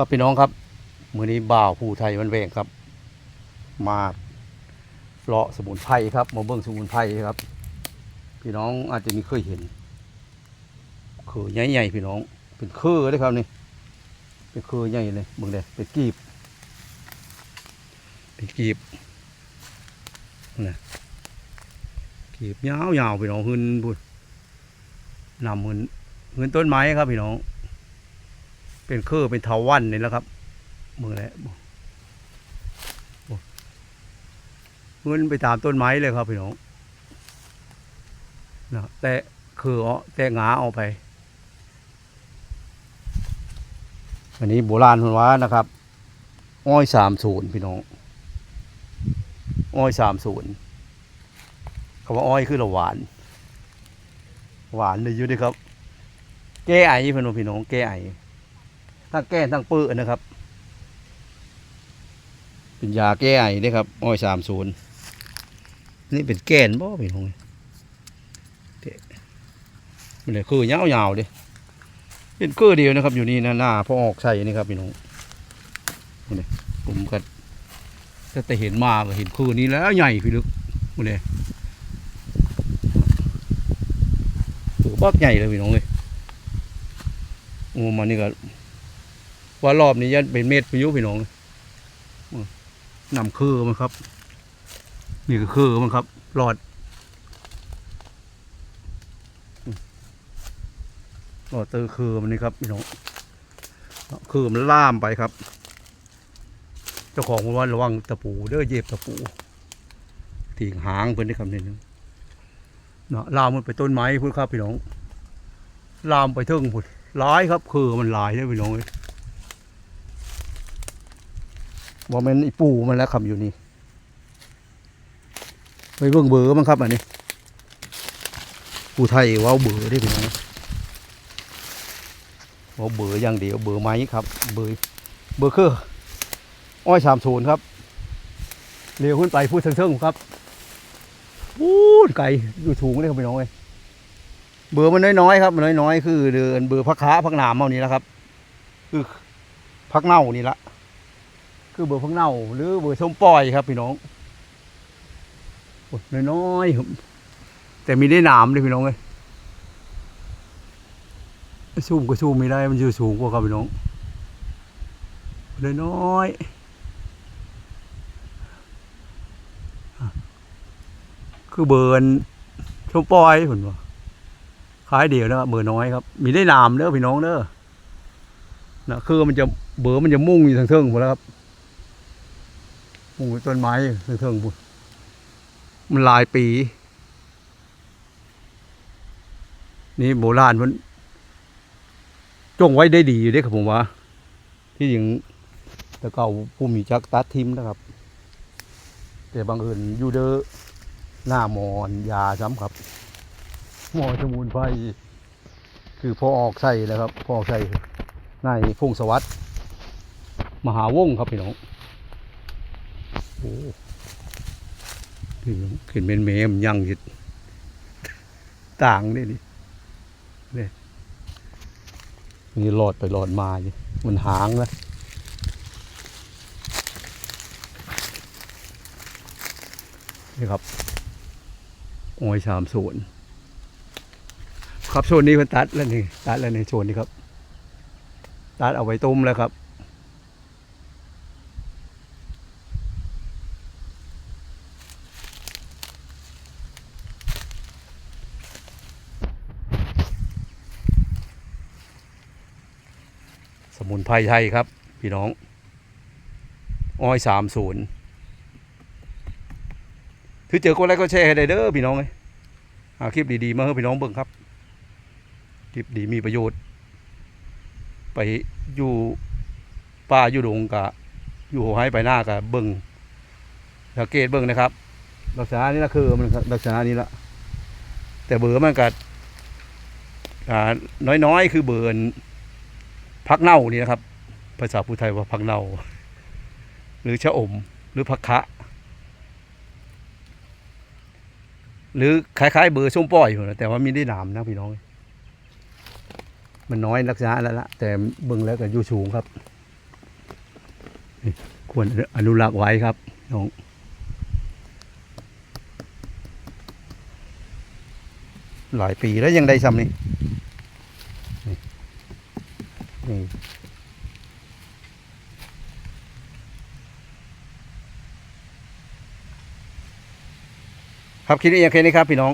ครับพี่น้องครับมือนี้บ่าวผู้ไทยมันแหวงครับ มาเลาะสมุนไพรครับ มาเบิ่งสมุนไพรครับ พี่น้องอาจจะมีเคยเห็นคือใหญ่ๆพี่น้อง เป็นคือเลยครับนี่เป็นคือใหญ่เลยเบิ่งเด้เป็นกีบ เป็นกีบนะกีบยาวๆพี่น้องหึนบุญนำหึนหึนต้นไม้ครับพี่น้อง เป็นคือเป็นเถาวันนี่แหละครับมือแหละเงินไปตามต้นไม้เลยครับพี่น้องนะแต่คือเอาแต่งาเอาไป อันนี้โบราณคนว่านะครับ อ้อยสามศูนย์พี่น้อง อ้อยสามศูนย์คำว่าอ้อยคือละหวาน หวานเลยอยู่ดีครับ แก้ไอพี่น้องพี่น้องแก้ไอ ทั้งแก้ทั้งปื้อนะครับ เป็นยาแก้ไอเด้ครับอ้อยสามศูนย์นี่เป็นแก้นบ่พี่น้องเด้มันเลยคือยาวๆเด้เป็นคือเดียวนะครับ อยู่นี่นะหน้าพอออกใส่นี่ครับพี่น้องนี่ผมก็ถ้าแต่เห็นมาก็เห็นคือนี้แล้วใหญ่พี่ลึกมันเลยตัวบักใหญ่เลยพี่น้องเลยโอ้มันนี่ก็ ว่ารอบนี้ยันเป็นเม็ดพายุพี่น้องอืมนำคือมันครับ นี่ก็คือมันครับหลอดอืมหลอดเตอคือมันนี่ครับพี่น้องคือมันล่ามไปครับ เจ้าของว่าระวังตะปูเด้อเย็บตะปูถีงหางเพิ่นได้คำนี้นึงเนาะลามมันไปต้นไม้พุ่นครับพี่น้องลามไปเทิงพุ่นหลายครับ คือมันลายเด้พี่น้องเอ้ย ว่ามันอีปูมันแล้วคำอยู่นี่ไปเบิ่งเบอร์มั้งครับอันนี้ปูไทยว้าเบอร์ได้พี่น้องเว้าเบอร์อย่างเดียวเบอร์ไม้ครับ เบอร์เบอร์คืออ้อยสามศูนย์ครับเร็วขึ้นไปพูดเชิงๆครับพูดไกลอยู่สูงเลยครับพี่น้องเอ้ยเบอร์มันน้อยๆครับมันน้อยๆคือ เดินเบอร์พักขาพักหนามเอานี่แหละครับ คือพักเน่านี่ละ คือเบอร์พังเน่า หรือเบอร์ส้มปล่อยครับพี่น้องโอ้ยน้อยๆแต่มีได้หนามเลยพี่น้องเลยซูมก็ซูมไม่ได้มันอยู่สูงกว่าครับพี่น้องน้อยคือเบอร์ส้มปล่อยผมว่าขายเดียวนะเบอร์น้อยครับ มีได้หนามเด้อพี่น้องเด้อนะคือมันจะเบอร์มันจะมุ่งอยู่ทางเทิงหมดแล้วครับ ปลูกต้นไม้เทิงๆพุ่นมันหลายปี นี่โบราณมันจงไว้ได้ดีอยู่ด้ครับผมว่า ที่ยิงแต่เก่าผู้มีจักตัดทิมนะครับ แต่บางอื่นอยู่เด้อหน้ามอนยาซ้ำครับ หมอสมุนไพรคือพอออกใส่แล้วครับ พอออกใส่ในพงสวัสดิ์มหาวงครับพี่น้อง โอ้ขึ้นขึ้นเป็นแม่มยังอยิดต่างนี่นี่นี่นี่หลอดไปหลอดมาอยู่มันหางนะนี่ครับโอ้ยสามส่วนครับโซนนี้มันตัดแล้วนี่ตัดแล้วในโซนนี้ครับ ตัดเอาไว้ต้มแล้วครับ มุนไพรไทยครับ พี่น้อง อ้อยสามศูนย์ถือเจอก็ไลค์ก็แชร์ให้ได้เด้อพี่น้องเลยหาคลิปดีๆมาให้พี่น้องเบิ่งครับ คลิปดีมีประโยชน์ ไปอยู่ป่าอยู่ดงกะ อยู่หัวให้ไปหน้ากะเบิ่งสังเกตเบิ่งนะครับ ลักษณะนี้ละคือมันลักษณะนี้ละแต่เบอร์มันกัอ่าน้อยๆ คือเบอร์ พักเน่านี่นะครับ ภาษาพูไทยว่าพักเน่า หรือชะอม หรือพักคะหรือคล้ายๆเบอร์ส้มป้อยอยู่นะแต่ว่ามีได้หนามนะพี่น้อง มันน้อยลักษณะแล้วละแต่เบิ่งแล้วก็อยู่สูงครับ ควรอนุรักษ์ไว้ครับน้องหลายปีแล้วยังได้ซ้ำนี่ นี่ครับคลิปนี้ยังแค่นี้ครับพี่น้อง